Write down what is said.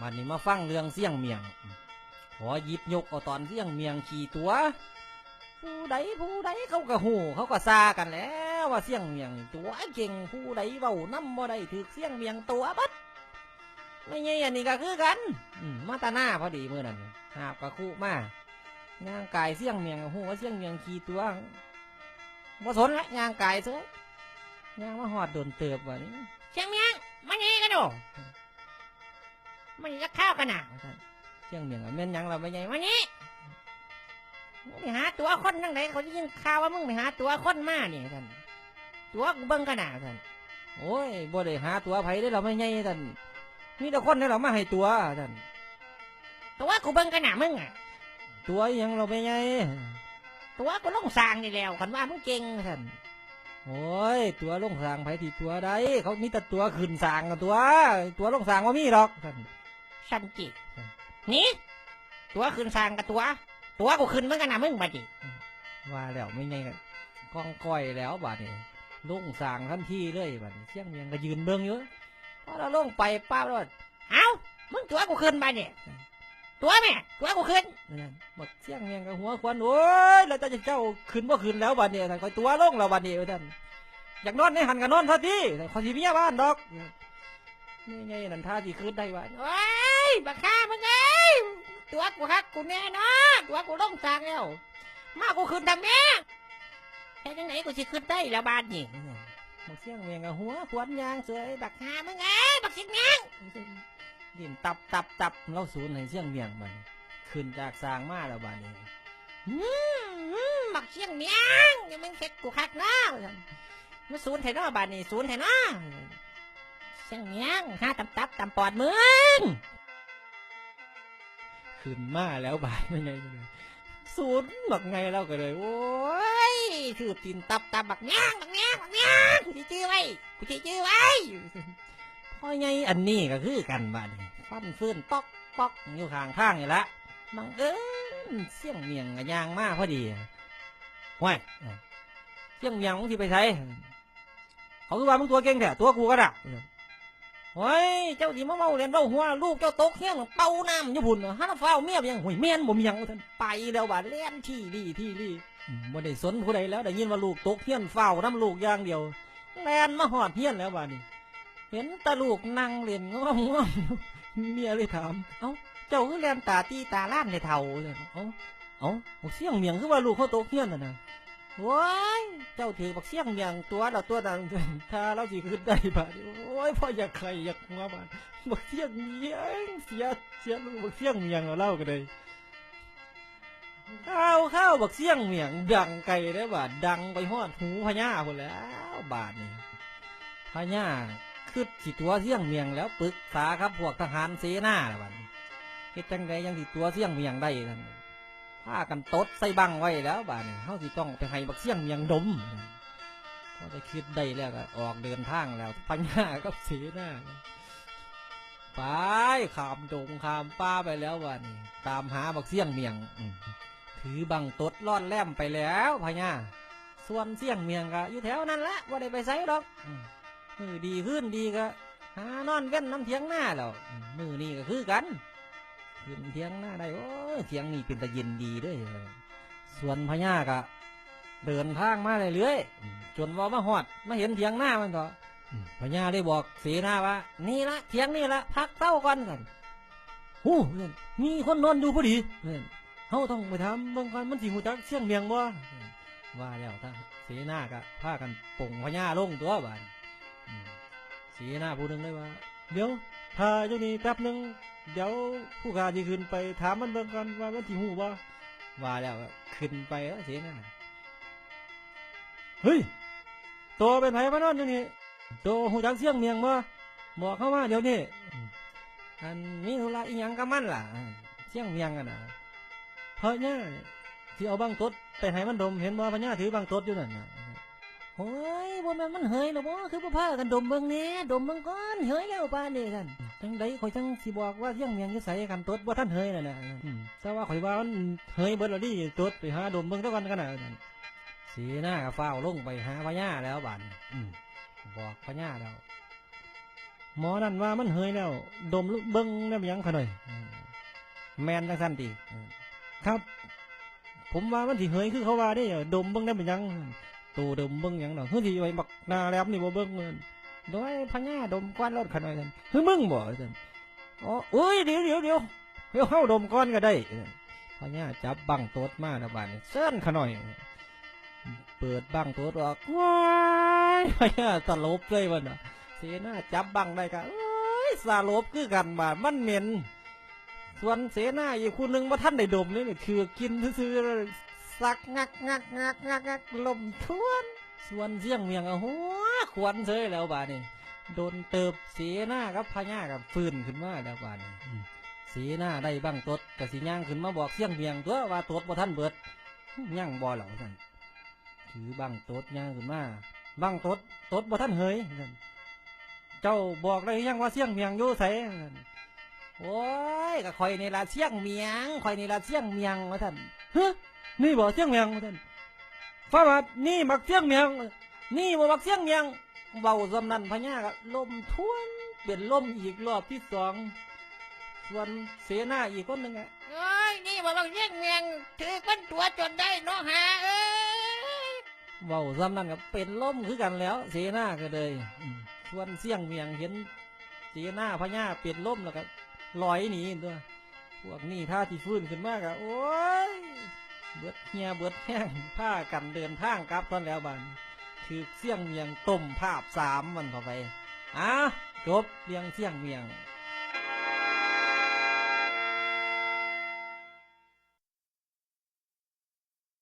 มันนี่มาฟังเรื่องเสี่ยงเมียง ขอหยิบยกเอาตอนเสี่ยงเมียงขี่ตัว ผู้ใดผู้ใดเขาก็หูเขาก็ซากันแล้วว่าเสี่ยงเมียงตัวเก่งผู้ใดเว้าน้ำบ่ได้ถือเสี่ยงเมียงตัวบัดไม่ใช่อันนี้ก็คือกันมาตาหน้าพอดีเมื่อนั้นหาบกระคู่มาย่างกายเสี่ยงเมียงหูว่าเสี่ยงเมียงขี่ตัวบ่สนละย่างกายเซ้ยย่างมาหอดโดนเติบว่ะนี่เชียงเมียงมานี่กันดู มันจะข้าวกันนะว่าซั่นเสี่ยงเมียงอะแม่นหยังเราไม่ใหญ่มานี่มึงไปหาตัวคนทั้งไหนเขาจะยินข่าวว่ามึงไปหาตัวคนมานี่ท่านตัวกูเบิ่งกันนะท่านโอ้ยบ่ได้หาตัวไผได้เราไม่ใหญ่ท่านมีแต่คนให้เรามาให้ตัวท่านตัวกูเบิ่งกันนะมึงอะตัวอิหยังเราไม่ใหญ่ตัวกูลงสร้างนี่แล้วกันว่ามึงเก่งท่านโอ้ยตัวลงสร้างไผที่ตัวใดเขามีแต่ตัวขึ้นสร้างกันตัว ตัวลงสร้างว่ามีหรอกท่าน สันจินี่ตัวขึ้นสร้างกับตัว ตัวกูขึ้นเหมือนกันนะมึงบัดดิว่าแล้วไม่ใหญ่ก็กองก้อยแล้วบาดนี้ลงสร้างทันทีเลยบาดนี้เสียงเมียงก็ยืนเบิ่งอยู่พอเราลงไปป้าบแล้วเอ้ามึงตัวกูขึ้นบัดเนี่ยตัวแม่ตัวกูขึ้นนั่นบักเสียงเมียงกับหัวควันโอ้ยแล้วจะเจ้าขึ้นบ่ขึ้นแล้วบัดนี้ท่านคอยตัวลงแล้วบัดนี้ท่านอยากนอนในหันก็นอนเท่าที่แต่คอยสิเมียบ้านดอก นี่ไงนั่นท่าที่ขึ้นได้วะโอ้ยบักข้ามึงเอ้ยตัวกูฮักกูแน่เนอนตัวกูลงสร้างแล้ว มากูขึ้นทำแม่แค่จังไหนกูสิขึ้นได้แล้วบาดนี่บักเสียงเมียงกับหัวควันยางเสยบักหามึงเอ้ยบักสิงแม่งดินตับตับตับเราสูญให้เสียงเมียงมันขึ้นจากสร้างมาแล้วบัดนี้อืมอืมบักเชียงเมียงอย่ามึงเฮ็ดกูคักนะมาศูนย์ไทยนอบาดนี่ศูนย์ไทยนอ เชียงเมียงหาตำตับตำปอดมึงขึ้นมาแล้วบายไม่ไงก็เลยสูญบักไงเราก็เลย โอ้ยถือตีนตับตับบักเมียงบักเมียงบักเมียงกูจื้อไว้กูจื้อไว้พ่อไงอันนี้ก็คือกันบัดนี้ฟันฟื้นปอกปอกอยู่ข้างทางนี่ละบังเอิญเสียงเมียงกับยางมาพอดีห้วยเสียงเมียงมึงที่ไปใช้เขาคือว่ามึงตัวเก่งแท้ตัวกูก็ได้ โอ้ยเจ้าที่มาเมาเรียนเบ้าหัวลูกเจ้าตกเฮี้ยงเป่าน้ำอยู่พุ่นน่ะฮันฟ้าวเมียไปยังหุ่ยเมียนบ่มียังท่านไปแล้วบาเล่นที่รี่ที่รี่อืมบ่ได้สนผู้ใดแล้วได้ยินว่าลูกตกเฮี้ยนเฝ้าน้ำลูกอย่างเดียวแลนมาหอดเฮี้ยนแล้วบานี้เห็นตาลูกนั่งเล่นง้อมง้อมเมียเลยถามเอ้าเจ้าคือเล่นตาตีตาล้านในเท่าเลยเอ้าเอ้าเสียงเมียงคือว่าลูกเขาโตเฮียนน่ะนะ ว้ายเจ้าถือบักเสียงเมียงตัวเราตัวนั้นถ้าเราสิขึ้นได้บาดนี้โอ้ยพ่ออยากไข่อยากมาบาดบักเสียงเมียงเสียเสียลูกบักเสียงเมียงเราเล่ากันเลยข้าวข้าวบักเสียงเมียงดังไกลได้อบาดดังไปฮอดหูพญาคนแล้วบาดนี้พญาคือสิตัวเสี่ยงเมียงแล้วปรึกษาครับพวกทหารเสนาล่ะบัดนี้เฮ็ดจังไดยังสิตัวเสี่ยงเมียงได้ท่าน พากันตดใส่บังไว้แล้วบานี้เฮาสิต้องไปให้บักเสี่ยงเมียงดมพอได้คิดได้แล้วก็ออกเดินทางแล้วปัญญากับเสนาไปขามดงขามป่าไปแล้วบันี้ตามหาบักเสี่ยงเมียงถือบังตดลอดแล่มไปแล้วพญาส่วนเสี่ยงเมียงก็อยู่แถวนั้นละว่าได้ไปไสดอกอืมมือดีขึ้นดีก็หานอนเว้นน้ำเทียงหน้าแล้วมมือนี่ก็คือกัน ขึ้นเทียงหน้าได้โอ้เทียงนี่เป็นตะเย็นดีด้วยส่วนพญาก็เดินทางมาเรื่อยๆอืมจนว่ามาหอดมาเห็นเทียงหน้ามันก็อืมพญาได้บอกเสนาว่านี่ละเทียงนี่ละพักเต้าก่อนกันหูเพื่อนมีคนนอนอยู่พอดีเพื่อนเฮาต้องไปทำเบิ่งก่อนมันสิหูจักเสี่ยงเมียงบ่ว่าแล้วถ้าเสนาก็พากันป่งพญาลงตัวบานสีหน้าผู้หนึ่งเลยว่า เดี๋ยวพาเจ้านี่แป๊บหนึ่ง เดี๋ยวผู้ขาที่ขึ้นไปถามมันเบิ่งกันว่ามันที่หูบ่ว่าแล้วก็ขึ้นไปแล้วเสียหน้าเฮ้ยโตเป็นไผมานอนอยู่นี่โตหูจักเสียงเมียงบ่บอกเข้ามาเดี๋ยวนี้อันมีธุระอีหยังกับมันล่ะเสียงเมียงกันนะเพราะเนี่ยที่เอาบังตดไปให้มันดมเห็นบ่พญาถือบังตดอยู่นั่นน่ะโอ้ยบ่แม่นมันเหยหรอบ่คือบ่พากันดมเบิ่งแน่ดมเบิ่งก่อนเหยแล้วป่านนี้ท่าน จังไดข่อยจังสิบอกว่าเที่ยงเมียงอยู่ไสกันตดบ่ทันเหยนั่นน่ะอืมแต่ว่าข่อยว่ามันเหยเบิดแล้วดิตดไปหาดมเบิ่งซะก่อนกันน่ะนั่นสีหน้าก็ฟ้าวลงไปหาพญาแล้วบาดนี้อืมบอกพญาแล้ว หมอนั่นว่ามันเฮยแล้ว ดมลูกเบิ้งแล้วยังขะหน่อยอืมแมนจังสั้นตีครับ ผมว่ามันสิเฮยคือเขาว่าได้อดมเบิ้งได้เป็นหยังตูดมเบิ้งหยังดอกเฮ้ยสิไว้บักหนาแลบนี่บ่เบิ้งเงิน โดยพญาดมก้อนรถขน่อยซั่นเฮ้ยมึงบ่ซั่นอ๋อเอ้ยเดี๋ยวเดี๋ยวเดี๋ยวเดี๋ยวเข้าดมก้อนก็ได้พญาจับบังโต๊ดมาแล้วบาดนี้เส้นขน่อย เปิดบังโต๊ดออกว้ายพญาสลบเลยวันน่ะเสนาจับบังได้กะเอ้ยสลบคือกันบาดมันเหม็น ส่วนเสนาอีกคนหนึ่งว่าท่านได้ดมนี่คือกินซื่อสักงักงักงักงักงักลมทวน ส่วนเสี่ยงเมียงอะหัวขวัญเซยแล้วบาดนี่โดนเติบเสนากับพญากับฟื้นขึ้นมาแล้วบาดนี่อืมเสนาได้บังตดกะสิย่างขึ้นมาบอกเสี่ยงเมียงตัวว่าตดบ่ท่านเบิดย่างบ่เหล่าสั่นถือบังตดย่างขึ้นมาบังตดตดบ่ท่านเฮยสั่นเจ้าบอกได้ยังว่าเสี่ยงเมียงอยู่ไสโอ้ยก็คอยในละเสี่ยงเมียงคอยในละเสี่ยงเมียงว่าท่านฮะนี่บอกเสี่ยงเมียงว่าท่าน ฟ้าบาดนี่มักเสี่ยงเมียงนี่บ่มักเสี่ยงเมียงเบาสำนันพญาก็ลมทวนเป็นลมอีกรอบที่สองส่วนเสนาอีกคนหนึ่งอะโอ้ยนี่บ่บักเชี่ยงเมียงถือก้นตัวจนได้เนาะฮะเอ้ยเบาสำนันก็เป็นลมคือกันแล้ว เสนาก็เลยอืมส่วนเสี่ยงเมียงเห็นเสนาพญาเป็นลมแล้วก็ลอยหนีตัวพวกนี้ท่าที่ฟื้นขึ้นมากอะโอ้ย เบิดเฮียเบิดแห้งผ้ากันเดินทางกลับตอนแล้วบันถือเสี่ยงเมียงต้มภาพสามวันเข้าไปอะจบเรียงเสี่ยงเมียง